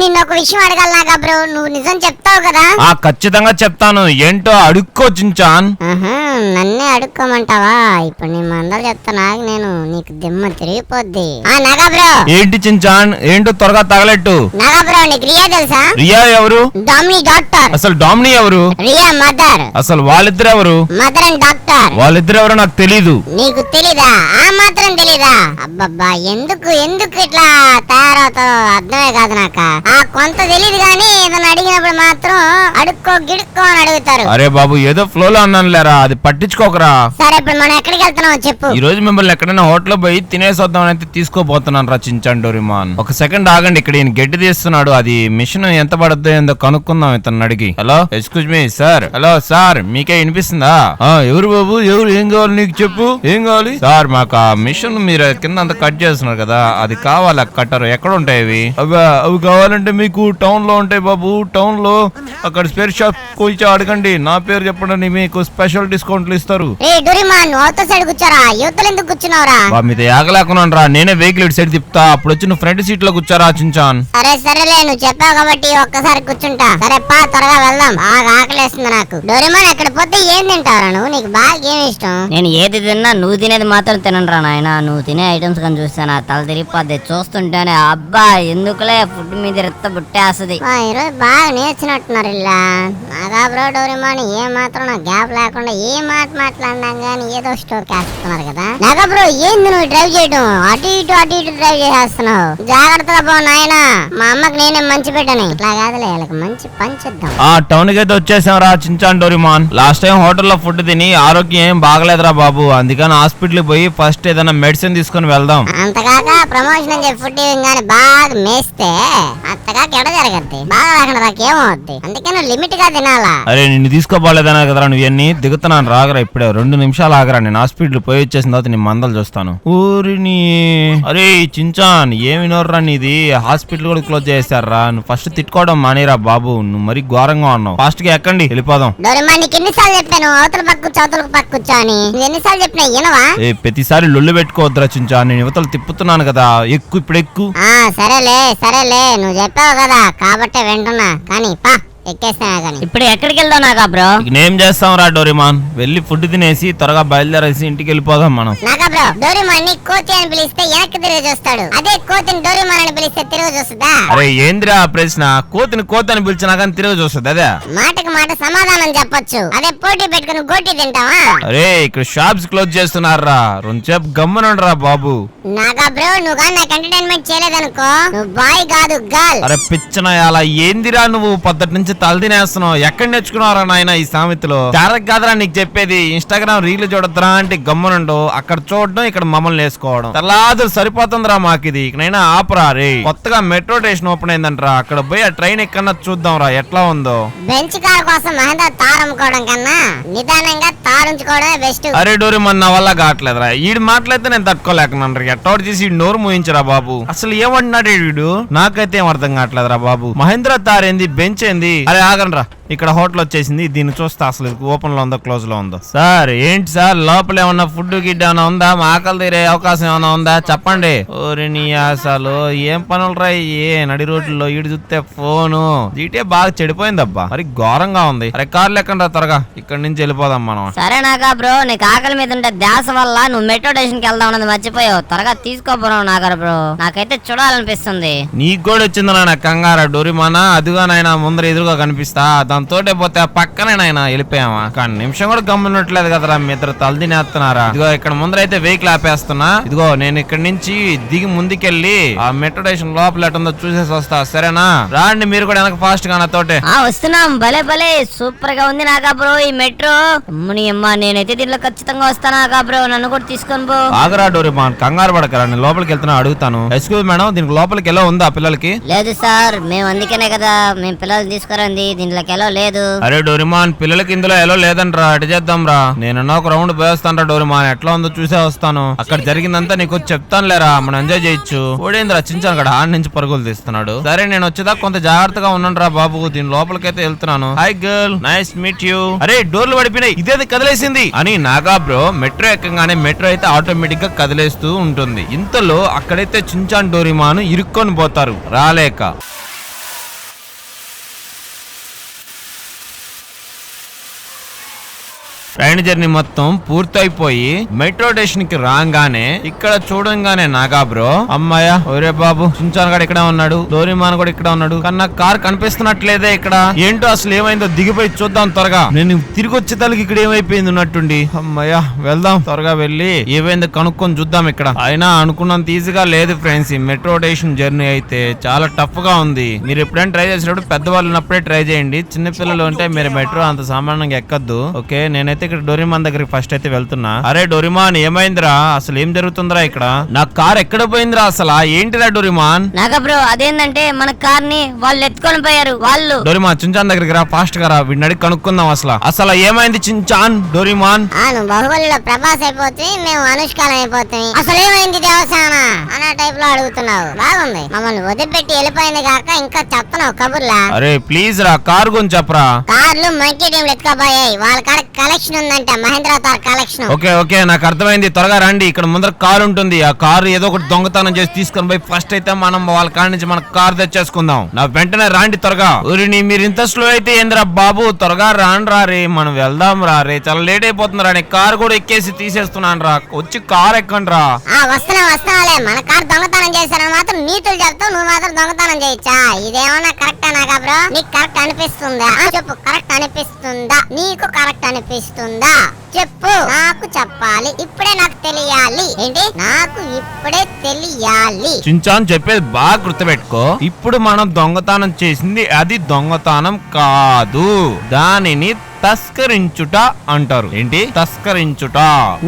నిన్న ఒక విషయం అడగాలి నాగా బ్రో. నువ్వు నిజం చెప్తావు కదా. ఆ ఖచ్చితంగా చెప్తాను. ఏంటో అడుక్కో చించాన్. నన్నే అడుక్కోమంటావా? ఇప్పుడు నీ మందలు చెప్తా నాకు నేను నీకు దిమ్మ తిరిగిపోద్ది. ఆ నాగా బ్రో. ఏంటి చించాన్? ఏంటో త్వరగా తగలెట్టు. నాగా బ్రో నీకు రియా తెలుసా? రియా ఎవరు? డామినీ డాక్టర్. అసలు డామినీ ఎవరు? రియా మదర్. అసలు వాళ్ళిద్దరు ఎవరు? Mother and doctor. వాళ్ళిద్దరు ఎవరో నాకు తెలీదు. నీకు తెలీదా? ఆ మాత్రం తెలీదా? అబ్బబ్బా ఎందుకు ఎందుకు ఇట్లా తయారవుతావు అర్థమే కాదు నాక. ఆ కొంత తెలీదు కానీ ఏదైనా అడిగినప్పుడు మాత్రం అడుక్కో గిడుక్కో అని అడుగుతారు. అరే బాబు ఏదో ఫ్లో లో అన్నాను లేరా? అది పట్టించుకోకరా. సరే ఇప్పుడు మనం ఎక్కడికి వెళ్తున్నామో చెప్పు. ఈ రోజు మిమ్మల్ని ఎక్కడైనా హోటల్ పోయి తినేసి వద్దామని అయితే తీసుకోపోతున్నాను రా చించాన్ డోరిమాన్ ఒక సెకండ్ ఆగండి ఇక్కడ ఈయన గడ్డి తీస్తున్నాడు. అది మిషన్ ఎంత పడుద్దో ఏందో కనుక్కుందాం ఇతను అడిగి. Hello excuse me sir. Hello sir మీకే వినిపిస్తుందా? ఆ, ఎవరు బాబు? ఎవరు? ఏం కావాలి నీకు చెప్పు. ఏం కావాలి? సార్ మాకు ఆ మిషన్ మీరు కింద అంతా కట్ చేస్తున్నారు కదా. అది కావాలి? కట్టర్. ఎక్కడ ఉంటాయి అవి అవి అవి కావాలంటే మీకు టౌన్లో ఉంటాయి బాబు. టౌన్లో అక్కడ స్పేర్ షాప్ కూర్చో అడగండి నా పేరు చెప్పండి మీకు స్పెషల్ డిస్కౌంట్లు ఇస్తారు. రే డొరిమాన్ నువ్వు అవతల సైడ్ కూర్చోరా? యువతలు ఎందుకు కూర్చున్నావురా? బా మీద ఏగలేకున్నాను రా నేనే వెహికల్ ఇటు సైడ్ తిప్పుతా. అప్పుడు వచ్చి నువ్వు ఫ్రంట్ సీట్లో కూర్చోరా చించాన్. సరే సరేలే నువ్వు చెప్పావు కాబట్టి ఒక్కసారి కూర్చుంటా. సరే పా త్వరగా వెళ్దాం. బాగా ఆకలేస్తుంది నాకు. డొరిమాన్ అక్కడ పోతే ఏం తింటావురా నువ్వు? నీకు బాగా ఏమి ఇష్టం? నేను ఏది తిన్నా నువ్వు తినేది మాత్రం తినరా నాయన. నువ్వు తినే ఐటమ్స్ కానీ చూస్తే నా తల తిరిగిపోద్ది. చూస్తుంటేనే అబ్బా ఎందుకులే ఫుడ్ మీద రెత్త బుట్టేస్తుంది వా, ఈరోజు బాగా నేర్చినట్టున్నారు ఇలా. నాగా బ్రో డోరిమాన్ ఏ మాత్రం నా గ్యాప్ లేకుండా ఏ మాట మాట్లాడినాం కానీ ఏదో స్టోర్ వేస్తున్నారు కదా. నాగా బ్రో ఏంది నువ్వు డ్రైవ్ చేయడం అటు ఇటు అటు ఇటు డ్రైవ్ చేసేస్తున్నావు. జాగ్రత్తగా పో నాయనా. మా అమ్మకి నేనే మంచి పెట్టని ఇట్లా కాదులే వీళ్ళకి మంచి పంచిద్దాం ఆ టౌన్కి అయితే వచ్చేసాం రా చించాన్ డోరిమాన్. లాస్ట్ టైం హోటల్లో ఫుడ్ తిని ఆరోగ్యం ఏం బాగలేదురా బాబు. అందుకని హాస్పిటల్ పోయి ఫస్ట్ ఏదైనా మెడిసిన్ తీసుకొని వెళ్దాం. అంతకాక ప్రమోషన్ అని చెప్పి ఫుడ్ కానీ బాగా మేస్తే. ఎడ జరగద్ది. బాగా లేకుండా నాకేమవుద్ది అందుకే నువ్వు లిమిట్గా తినాలా? అరే నిన్ను తీసుకోపోలేదనా కదరా? నువ్వు ఇవన్నీ దిగుతున్నాను. రాగరా ఇప్పుడే. రెండు నిమిషాలు ఆగరా. నేను హాస్పిటల్ పోయి వచ్చేసిన తర్వాత నీ మందలు చూస్తాను. ఊరిని అరే చించాన్ ఏమి నోర్రా నీది? హాస్పిటల్ కూడా క్లోజ్ చేశారా? నువ్వు ఫస్ట్ తిట్టుకోవడం మానేరా బాబు. నువ్వు మరీ ఘోరంగా ఉన్నావు. ఫాస్ట్గా ఎక్కండి. వెళ్ళిపోదాం. డోరేమా నీకు ఎన్నిసార్లు చెప్పాను? అవతల పక్క కూర్చో అవతల పక్క కూర్చో అని నువ్వు ఎన్నిసార్లు చెప్పినా వినవా? ఏ ప్రతిసారి లొల్లు పెట్టుకోవద్దురా చించాన్. నేను యువతలు తిప్పుతున్నాను కదా. ఎక్కు ఇప్పుడు ఎక్కు. ఆ సరేలే సరేలే. నువ్వు చెప్పావు కదా కాబట్టే వింటున్నా కానీ పా ఎక్కేస్తానా కానీ ఇప్పుడు ఎక్కడికి వెళ్దాం నాకా బ్రో? నేం చేస్తాం రా డోరిమాన్? వెళ్ళి ఫుడ్ తినేసి త్వరగా బయలుదేరేసి ఇంటికి వెళ్ళిపోదాం మనం. నాకా బ్రో డోరేమాన్ని కోతి అని పిలిస్తే వెనక్కి తిరిగి చూస్తాడు. అదే కోతిని డోరేమాన్ అని పిలిస్తే తిరిగి చూస్తుందా? అరే ఏందిరా ఆ ప్రశ్న? కోతిని కోతి అని పిలిచినా కానీ తిరిగి చూస్తుంది అదే? మాటకి మాట సమాధానం చెప్పొచ్చు. అదే పోటీ పెట్టుకుని గోటి తింటావా? అరే ఇక్కడ షాప్స్ క్లోజ్ చేస్తున్నారా రెండుసేపు గమ్మునుండరా బాబు. నాగా బ్రో నువ్వు కానీ నాకు ఎంటర్టైన్మెంట్ చేయలేదనుకో నువ్వు బాయ్ కాదు గర్ల్ అరే పిచ్చన అలా ఏందిరా నువ్వు? పొద్దుటి నుంచి తల తినేస్తున్నావు ఎక్కడ నేర్చుకున్నారా నాయన ఈ సామెతలో? క్యారెక్ట్ కాదురా నీకు చెప్పేది ఇన్స్టాగ్రామ్ రీల్ చూడద్దురా అంటే గమ్మునుండు అక్కడ చూడడం ఇక్కడ మమ్మల్ని వేసుకోవడం తెల్లాదులు సరిపోతుందిరా మాకు ఇది ఇకనైనా ఆపరా రే. కొత్తగా మెట్రో స్టేషన్ ఓపెన్ అయిందంటరా. అక్కడ పోయి ఆ ట్రైన్ ఎక్కడన్నా చూద్దాం రా ఎట్లా ఉందో. బెంచ్ కార్ కోసం మహేంద్ర తారు అమ్ముకోవడం కన్నా నిదానంగా తారు ఉంచుకోవడమే బెస్ట్. అరే డోరి మన నా వల్ల కావట్లేదురా. ఈడు మాట్లాడితే నేను తట్టుకోలేకున్నాను ఎట్టోటి చేసి ఈడు నోరు మూయించరా బాబు. అసలు ఏమంటున్నాడు వీడు నాకైతే ఏం అర్థం కావట్లేదురా బాబు. మహేంద్ర తార్ ఏంది? బెంచ్ ఏంది? అరే ఆగండ్రా. ఇక్కడ హోటల్ వచ్చేసింది. దీన్ని చూస్తే అసలు ఓపెన్లో ఉందో క్లోజ్లో ఉందో? సార్ ఏంటి సార్? లోపల ఏమన్నా ఫుడ్ గిడ్ ఏమైనా ఉందా? మా ఆకలి తీరే అవకాశం ఏమైనా ఉందా? చెప్పండి. ఓరి నీ అసలు ఏం పనులు రా ఏ నడి రోడ్లలో ఈడు చూస్తే ఫోను. జీటే బాగా చెడిపోయిందబ్బా. మరి ఘోరంగా ఉంది. అరే కార్ లెక్కండి త్వరగా. ఇక్కడ నుంచి వెళ్ళిపోదాం మనం. సరే నాకా బ్రో నీకు ఆకలి మీద ఉంటే ధ్యాస వల్ల నువ్వు మెట్రో స్టేషన్కి వెళ్దాం అన్నది మర్చిపోయావు. త్వరగా తీసుకోపోరావు నాగర బ్రో. నాకైతే చూడాలనిపిస్తుంది. నీకు కూడా వచ్చింది నాయన కంగారా. డోరిమానా అదిగా నాయన ముందర ఎదురుగా కనిపిస్తా. దాంతోటే పోతే ఆ పక్కనే నాయన వెళ్ళిపోయామా కానీ నిమిషం కూడా గమ్మునట్లేదు కదరా మీ ఇద్దరు తల తినేస్తున్నారా ఇదిగో ఇక్కడ ముందర అయితే వెహికల్ ఆపేస్తున్నా. ఇదిగో నేను ఇక్కడ నుంచి దిగి ముందుకెళ్ళి ఆ మెట్రో స్టేషన్ లోపల ఎటుందో చూసేసి వస్తా. సరేనా? రాండి మీరు కూడా వెనక ఫాస్ట్గా నాతోటే ఆ వస్తున్నాం. భలే భలే. సూపర్గా ఉంది నాకా బ్రో ఈ మెట్రో అమ్మని అమ్మ నేనైతే దీనిలో ఖచ్చితంగా వస్తాను నాకా బ్రో నన్ను కూడా తీసుకొని పో. ఆగరా డోరిమాన్ కంగారు పడకరా. నేను లోపలికి వెళ్తున్నా అడుగుతాను. ఎక్స్క్యూజ్ మేడం దీనికి లోపలికి ఎలా ఉందా పిల్లలకి? లేదు సార్ మేము అందుకనే కదా. మేము పిల్లలు తీసుకురండి. దీంట్లోకి ఎలా లేదు. అరే డోరిమాన్ పిల్లలకి ఇందులో ఎలా లేదంట్రా? అటు చేద్దాం రా నేను ఒక రౌండ్ పోయేస్తాను రా డోరిమాన్. ఎట్లా ఉందో చూసే వస్తాను. అక్కడ జరిగిందంతా నీకు చెప్తాను లేరా? మనం ఎంజాయ్ చేయొచ్చు. ఓడేంద్ర చించాను అక్కడ ఆడి నుంచి పరుగులు తీస్తున్నాడు. సరే నేను వచ్చేదాకా కొంత జాగ్రత్తగా ఉన్నాను రా బాబు. దీని లోపలికైతే వెళ్తున్నాను. Hi girl nice meet you అరే డోర్లు పడిపోయినాయి. ఇదేది కదిలేసింది. అని నాగా బ్రో మెట్రో ఎక్కగానే మెట్రో అయితే ఆటోమేటిక్గా కదిలేస్తూ ఉంటుంది. ఇంతలో అక్కడైతే చించాన్ డోరిమాను ఇరుక్కొని పోతారు. రాలేక. ట్రైన్ జర్నీ మొత్తం పూర్తయిపోయి మెట్రో స్టేషన్కి రాగానే ఇక్కడ చూడంగానే నాగా బ్రో అమ్మాయ ఒరే బాబు సుంచాన్ గడు ఇక్కడ ఉన్నాడు డోరిమాన్ కూడా ఇక్కడ ఉన్నాడు కన్నా కార్ కనిపిస్తున్నట్లేదే ఇక్కడ. ఏంటో అసలు ఏమైందో దిగిపోయి చూద్దాం త్వరగా. నేను తిరిగి వచ్చే తలకి ఇక్కడ ఏమైపోయింది ఉన్నట్టుండి. అమ్మయ్యా వెళ్దాం త్వరగా వెళ్ళి ఏమైందో కనుక్కొని చూద్దాం ఇక్కడ. అయినా అనుకున్నంత ఈజీగా లేదు ఫ్రెండ్స్ ఈ మెట్రో స్టేషన్ జర్నీ అయితే చాలా టఫ్గా ఉంది. మీరు ఎప్పుడైనా ట్రై చేసినప్పుడు పెద్దవాళ్ళు ఉన్నప్పుడే ట్రై చేయండి. చిన్న పిల్లలు ఉంటే మీరు మెట్రో అంత సామాన్యంగా ఎక్కద్దు. ఓకే నేనైతే ఇక్కడ డోరిమాన్ దగ్గరికి ఫస్ట్ అయితే వెళ్తున్నా. అరే డోరిమాన్ ఏమైందిరా? అసలు ఏం జరుగుతుందిరా ఇక్కడ? నా కార్ ఎక్కడ పోయిందిరా అసలు? ఏంటిరా డోరిమాన్? నాగా బ్రో అదేంటంటే మన కార్ని వాళ్ళు ఎత్తుకొని పోయారు వాళ్ళు. డోరిమాన్ చించాన్ దగ్గరికి రా ఫాస్ట్గా రా. వీడిని అడిగి కనుక్కుందాం అసలు. అసలు ఏమైంది చించాన్ డోరిమాన్? నువ్వు బాహుబలిలో ప్రభాస్ అయిపోతుంది మేము అనుష్కాలం అయిపోతుంది అసలు ఏమైంది లో అడుగుతున్నావు? బాగుంది. మమ్మల్ని వదిలిపెట్టి వెళ్ళిపోయింది కాక ఇంకా చెప్తున్నావు కబుర్లా? అరే ప్లీజ్ రా కార్ గురించి చెప్పరా? కార్లు మంకీ టీంలు ఎత్తుకోబోయాయి వాళ్ళ కాడ కలెక్షన్ ఉందంట Mahindra Thar collection okay okay నాకు అర్థమైంది. త్వరగా రండి. ఇక్కడ ముందర కారు ఉంటుంది. ఆ కారు ఏదో ఒకటి దొంగతనం చేసి తీసుకొని పోయి ఫస్ట్ అయితే మనం వాళ్ళ కాడ నుంచి మన కార్ తెచ్చేసుకుందాం. నా వెంటనే రాండి త్వరగా. ఊరిని మీరు ఇంత స్లో అయితే ఏందిరా బాబు? త్వరగా రాండి రా రే మనం వెళ్దాం రా రే. చాలా లేట్ అయిపోతుంది రా నేను కారు కూడా ఎక్కేసి తీసేస్తున్నాను రా. వచ్చి కార్ ఎక్కండి రా. వస్తున్నా వస్తున్నావులే మన కార్ దొంగతనం చేశారని మాత్రం నీతులు చెప్తావు నువ్వు మాత్రం దొంగతనం చేయొచ్చా? ఇదేమన్నా కరెక్ట్ అనా బ్రో నీకు కరెక్ట్ అనిపిస్తుందా? చెప్పు కరెక్ట్ అనిపిస్తుందా? నీకు కరెక్ట్ అనిపిస్తుందా? చెప్పు నాకు చెప్పాలి ఇప్పుడే నాకు తెలియాలి. ఏంటి? నాకు ఇప్పుడే తెలియాలి. చించాన్ చెప్పేది బాగా గుర్తుపెట్టుకో. ఇప్పుడు మనం దొంగతనం చేసింది అది దొంగతనం కాదు. దానిని తస్కరించుట అంటారు. ఏంటి? తస్కరించుట.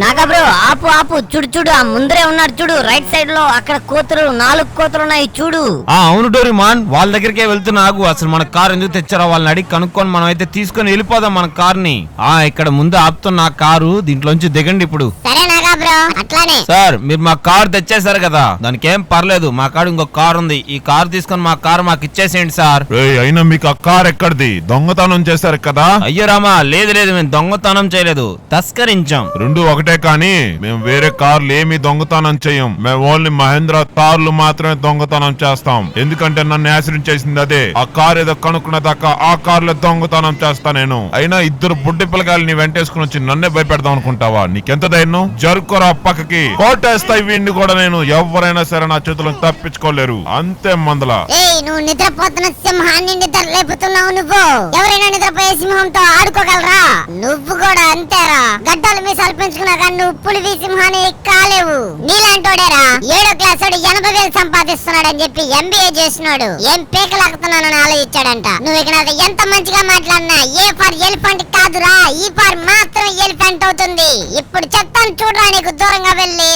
నాగా బ్రో ఆపు ఆపు చూడు చూడు ఆ ముందరే ఉన్నాడు చూడు రైట్ సైడ్లో అక్కడ కోతులు నాలుగు కోతులు ఉన్నాయి చూడు. ఆ అవును డోరిమాన్ వాళ్ళ దగ్గరికే వెళ్తున్నా ఆగు అసలు మన కార్ ఎందుకు తెచ్చారో వాళ్ళని అడిగి కనుక్కొని మనం అయితే తీసుకొని వెళ్ళిపోదాం మన కార్ని ఆ ఇక్కడ ముందు ఆపుతున్న ఆ కారు దీంట్లోంచి దిగండి ఇప్పుడు. సరే బ్రో. అట్లానే. సార్ మీరు మా కార్ తెచ్చేసారు కదా. దానికి ఏం పర్లేదు మా కాడ ఇంకో కార్ ఉంది. ఈ కార్ తీసుకొని మా కార్ మాకు ఇచ్చేసేయండి సార్. రేయ్, అయినా మీకు ఆ కార్ ఎక్కడిది? దొంగతనం చేశారు కదా. అయ్యో రామా లేదు లేదు మేము దొంగతనం చేయలేదు. తస్కరించాం. రెండు ఒకటే కానీ మేము వేరే కార్లు ఏమి దొంగతనం చేయం. మేము ఓన్లీ మహేంద్ర కార్లు మాత్రమే దొంగతనం చేస్తాం. ఎందుకంటే నన్ను యాక్సిడెంట్ చేసింది అదే. ఆ కార్ ఏదో కనుక్కున్న దాకా ఆ కార్లో దొంగతనం చేస్తా నేను. అయినా ఇద్దరు బుడ్డి పిల్లగాలు నీ వెంటేసుకుని వచ్చి నన్నే భయపెడదాం అనుకుంటావా? నీకెంత ధైర్యం? జరుకోరా పక్కకి కోటేస్తా వీడిని కూడా నేను. ఎవరైనా సరే నా చేతులను తప్పించుకోలేరు. అంతే మందల. ఏయ్ నువ్వు నిద్రపోతున్న సింహాన్ని నిద్ర లేపుతున్నావు నువ్వు. ఎవరైనా నిద్రపోయే సింహంతో ఆడుకోగలరా? నువ్వు కూడా అంతేరా. గడ్డలు మీసాలు పెంచుకున్నా కానీ నువ్వు పులివి సింహాన్ని కాలేవు. నీలాంటోడేరా ఏడో క్లాస్ వాడు ఎనభై వేలు సంపాదిస్తున్నాడని చెప్పి ఎంబీఏ చేసినాడు. ఏం పీకలాగుతున్నానని ఆలోచించాడంట. నువ్వు ఇక్కడ ఎంత మంచిగా మాట్లాడినా ఏ ఫర్ ఎలిఫెంట్ కాదురా. ఈ ఫర్ మాత్రం ఎలిఫెంట్ అవుతుంది. ఇప్పుడు చెప్తాను చూడరా నీకు దూరంగా వెళ్ళి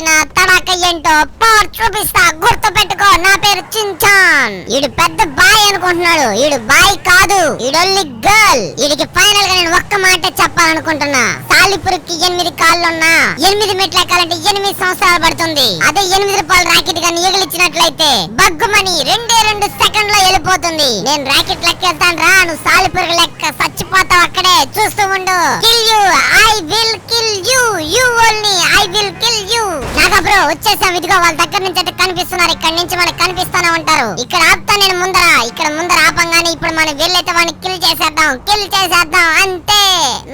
ఏంటో పవర్ చూపిస్తా గుర్తు పెట్టుకో. నా పేరు చించాన్. ఈడు పెద్ద బాయ్ అనుకుంటున్నాడు. ఈడు బాయ్ కాదు ఈడొల్లి గర్ల్ ఈడికి ఫైనల్గా నేను ఒక్క మాట చెప్పాలనుకుంటున్నా. సాలిపురికి ఎనిమిది కాళ్ళున్నా ఎనిమిది మెట్లు ఎక్కాలంటే ఎనిమిది సంవత్సరాలు పడుతుంది. అదే ఎనిమిది రూపాయల రాకెట్గా ఎగిలిచ్చినట్లయితే బగ్గుమని రెండే రెండు సెకండ్లో వెళ్ళిపోతుంది. నేను రాకెట్ లెక్కెళ్తాను రా నువ్వు సాలిపురికి లెక్క చచ్చిపోతావు అక్కడే. చూస్తూ ఉండు. Kill you I will kill you you only I will kill you Naga bro వచ్చేసాం. ఇదిగో వాళ్ళ దగ్గర నుంచి అయితే కనిపిస్తున్నారు. ఇక్కడ నుంచి మనకి కనిపిస్తూనే ఉంటారు. ఇక్కడ ఆపుతా నేను ముందర. ఇక్కడ ముందర ఆపంగానే ఇప్పుడు మనం వెళ్ళైతే వాడిని కిల్ చేసేద్దాం. కిల్ చేసేద్దాం అంతే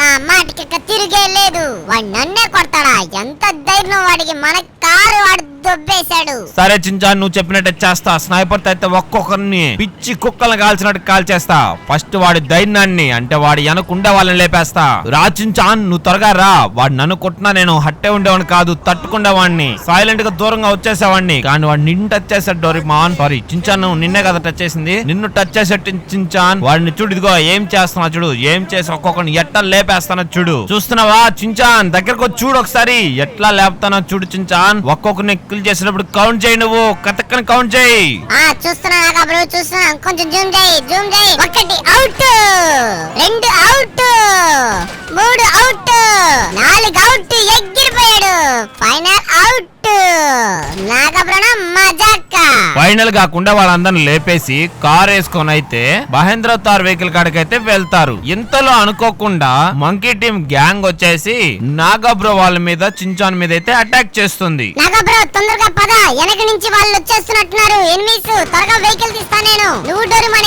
నా మాటకి ఇక్కడ తిరిగే లేదు. వాడు నన్నే కొడతాడా? ఎంత ధైర్యం వాడికి. మన కారు వాడు దొబ్బేశాడు సరే చించాన్ నువ్వు చెప్పినట్టే చేస్తా. స్నైపర్తో అయితే ఒక్కొక్కరిని పిచ్చి కుక్కలను కాల్చినట్టు కాల్చేస్తా. ఫస్ట్ వాడి దైన్యాన్ని అంటే వాడి వెనకుండే వాళ్ళని లేపేస్తా. రా చించాన్ నువ్వు త్వరగా రా. వాడు నన్ను కొట్టినా నేను హట్టే ఉండేవాడిని కాదు తట్టుకుండేవాడిని. సైలెంట్గా దూరంగా వచ్చేసేవాడిని. కానీ వాడు నిన్ను టచ్ చేశాడు డోరిమాన్. సారీ చించాన్ నువ్వు నిన్నే కదా టచ్ చేసింది? నిన్ను టచ్ చేసేట్టు చించాన్ వాడిని చూడు ఇదిగో ఏం చేస్తున్నా చూడు. ఏం చేసి ఒక్కొక్కరిని ఎట్లా లేపేస్తానో చూడు. చూస్తున్నావా చించాన్ దగ్గరకు వచ్చి చూడు ఒకసారి. ఎట్లా లేపుతానో చూడు చించాన్ ఒక్కొక్కరిని సర్కిల్ చేసినప్పుడు కౌంట్ చేయి నువ్వు. కతక్కని కౌంట్ చేయి. ఆ చూస్తున్నా బ్రో చూస్తున్నా. కొంచెం జూమ్ చేయి జూమ్ చేయి. ఒకటి అవుట్ రెండు అవుట్ మూడు అవుట్ నాలుగు అవుట్ ఎగిరిపోయాడు ఫైనల్ అవుట్ నాగబ్రణ మజాక్ లెక్క ఫైనల్ కాకుండా వాళ్ళందరిని లేపేసి కార్ వేసుకొని అయితే మహేంద్ర తార్ వెహికల్ కాడికైతే వెళ్తారు. ఇంతలో అనుకోకుండా మంకీ టీం గ్యాంగ్ వచ్చేసి నాగబ్రో వాళ్ళ మీద చించాన్ మీద అయితే అటాక్ చేస్తుంది. నాగా తొందరగా పద. వెనక నుంచి వాళ్ళు వచ్చేస్తున్నట్టున్నారు. ఎనిమిస్ త్వరగా వెహికల్ తీస్తా నేను. నువ్వు డోరు మన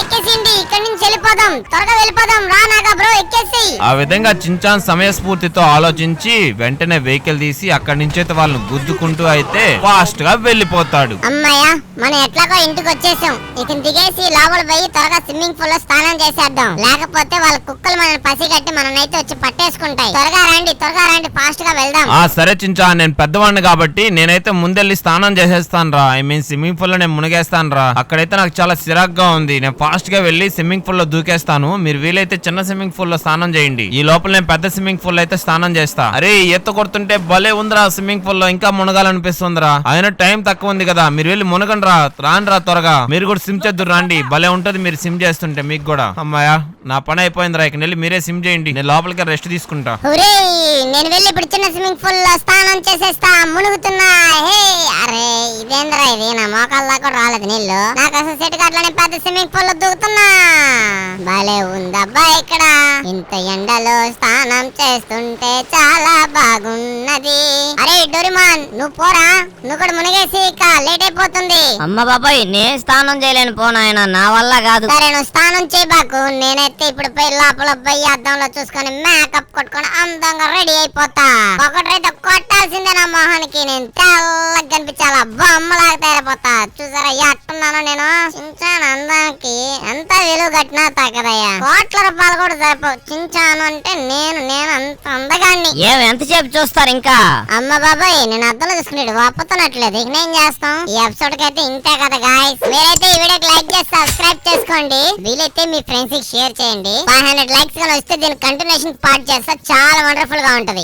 ఇక్కడి నుంచి వెళ్ళిపోదాం. త్వరగా వెళ్ళిపోదాం. రా నాగా బ్రో ఎక్కేసి. ఆ విధంగా చించాన్ సమయస్ఫూర్తితో ఆలోచించి వెంటనే వెహికల్ తీసి అక్కడి నుంచి అయితే వాళ్ళని గుద్దుకుంటూ అయితే ఫాస్ట్గా వెళ్ళిపోతాడు. అమ్మయ్య మనం ఎట్లాగో ఇంటికి వచ్చేసాం. ఇక దిగేసి లోపల పోయి త్వరగా స్విమ్మింగ్ పూల్లో స్నానం చేసేద్దాం. లేకపోతే వాళ్ళ కుక్కలు మనల్ని పసిగట్టి మననైతే వచ్చి పట్టేసుకుంటాయి. త్వరగా రండి త్వరగా రండి ఫాస్ట్గా వెళ్దాం. ఆ సరే చించా నేను పెద్దవాడిని కాబట్టి నేనైతే ముందెళ్ళి స్నానం చేసేస్తాను రా. ఐ మీన్ స్విమ్మింగ్ పూల్లో నేను మునిగేస్తాను రా. అక్కడైతే నాకు చాలా సిరాగ్గా ఉంది. నేను ఫాస్ట్గా వెళ్ళి స్విమ్మింగ్ పూల్లో దూకేస్తాను. మీరు వీలైతే చిన్న స్విమ్మింగ్ పూల్లో స్నానం చేయండి. ఈ లోపల నేను పెద్ద స్విమ్మింగ్ పూల్ అయితే స్నానం చేస్తా. అరే ఈత కొడుతుంటే భలే ఉందిరా స్విమ్మింగ్ పూల్లో. ఇంకా మునగాలనిపిస్తుందిరా. అయినా టైం తక్కువ ఉంది కదా. మీరు వెళ్ళి మునగండి రా రానురా త్వరగా. మీరు కూడా సిమ్ చేద్దురు రండి. భలే ఉంటది మీరు సిమ్ చేస్తుంటే మీకు కూడా. అమ్మాయా నా పని అయిపోయిందిరా. ఇక వెళ్ళి మీరే సిమ్ చేయండి. నేను లోపలికి రెస్ట్ తీసుకుంటా. నేను వెళ్ళి ఇప్పుడు చిన్న స్విమ్మింగ్ పూల్లో స్నానం చేసేస్తా. మునుగుతున్నా. హే అరే ఇదేంద్రా ఇది? నా మోకాళ్ళ కూడా రాలేదు నీళ్ళు. నాకు అసలు సెట్ కాట్లనే పెద్ద స్విమ్మింగ్ పూల్లో దూకుతున్నా. భలే ఉందబ్బా ఇక్కడ. ఇంత ఎండలో స్నానం చేస్తుంటే చాలా బాగున్నది. అరే డోరిమాన్ నువ్వు పోరా? నువ్వు కూడా మునిగేసి ఇక లేట్ అయిపోతుంది. అమ్మ బాబాయ్ నేను స్నానం చేయలేను పోనాయన నా వల్ల కాదు. సరే నువ్వు స్నానం చేయబాకు నేనైతే ఇప్పుడు పోయి లోపల పోయి అద్దంలో చూసుకొని మేకప్ కొట్టుకొని అందంగా రెడీ అయిపోతా. ఒకటైతే కొట్టాల్సిందే నా మొహానికి. నేను తెల్లగా కనిపించాలా? బొమ్మలాగా తయారైపోతా. చూసారా ఎట్టున్నాను నేను. చించాను విలువ కట్టినా తగ్గదయ్యా. కోట్ల రూపాయలు కూడా చించాను అంటే నేను నేను అంత అందగాన్ని. ఏం ఎంతసేపు చూస్తారు ఇంకా? అమ్మ బాబాయ్ నేను అర్థంలో చూసుకునేది వాపుతున్నట్లేదు ఇక నేను చేస్తాం. ఈ ఎపిసోడ్కి అయితే ఇంతే కదా గాయస్ మీరైతే ఈ వీడియోకి లైక్ చేసి సబ్స్క్రైబ్ చేసుకోండి. వీలైతే మీ ఫ్రెండ్స్కి షేర్ చేయండి. ఫైవ్ హండ్రెడ్ లైక్స్ కానీ వస్తే దీని కంటిన్యూషన్ పార్ట్ చేస్తే చాలా వండర్ఫుల్గా ఉంటది.